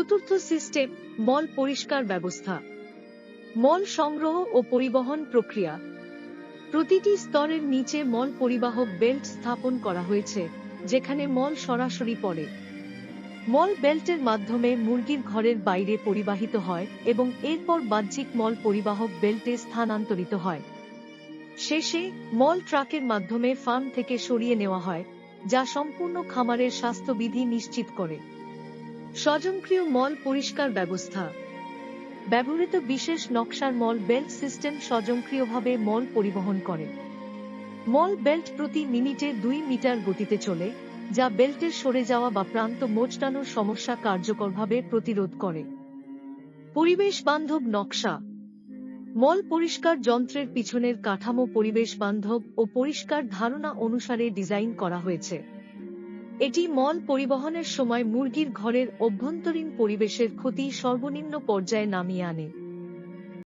চতুর্থ সিস্টেম, মল পরিষ্কার ব্যবস্থা। মল সংগ্রহ ও পরিবহন প্রক্রিয়া। প্রতিটি স্তরের নিচে মল পরিবাহক বেল্ট স্থাপন করা হয়েছে, যেখানে মল সরাসরি পড়ে। মল বেল্টের মাধ্যমে মুরগির ঘরের বাইরে পরিবাহিত হয় এবং এরপর বাহ্যিক মল পরিবাহক বেল্টে স্থানান্তরিত হয়। শেষে, মল ট্রাকের মাধ্যমে ফার্ম থেকে সরিয়ে নেওয়া হয়, যা সম্পূর্ণ খামারের স্বাস্থ্যবিধি নিশ্চিত করে। স্বয়ংক্রিয় মল পরিষ্কার ব্যবস্থা। ব্যবহৃত বিশেষ নকশার মল বেল্ট সিস্টেম স্বয়ংক্রিয়ভাবে মল পরিবহন করে। মল বেল্ট প্রতি মিনিটে দুই মিটার গতিতে চলে, যা বেল্টের সরে যাওয়া বা প্রান্ত মোচড়ানোর সমস্যা কার্যকরভাবে প্রতিরোধ করে। পরিবেশ বান্ধব নকশা। মল পরিষ্কার যন্ত্রের পিছনের কাঠামো পরিবেশ বান্ধব ও পরিষ্কার ধারণা অনুসারে ডিজাইন করা হয়েছে। এটি মল পরিবহনের সময় মুরগির ঘরের অভ্যন্তরীণ পরিবেশের ক্ষতি সর্বনিম্ন পর্যায়ে নামিয়ে আনে।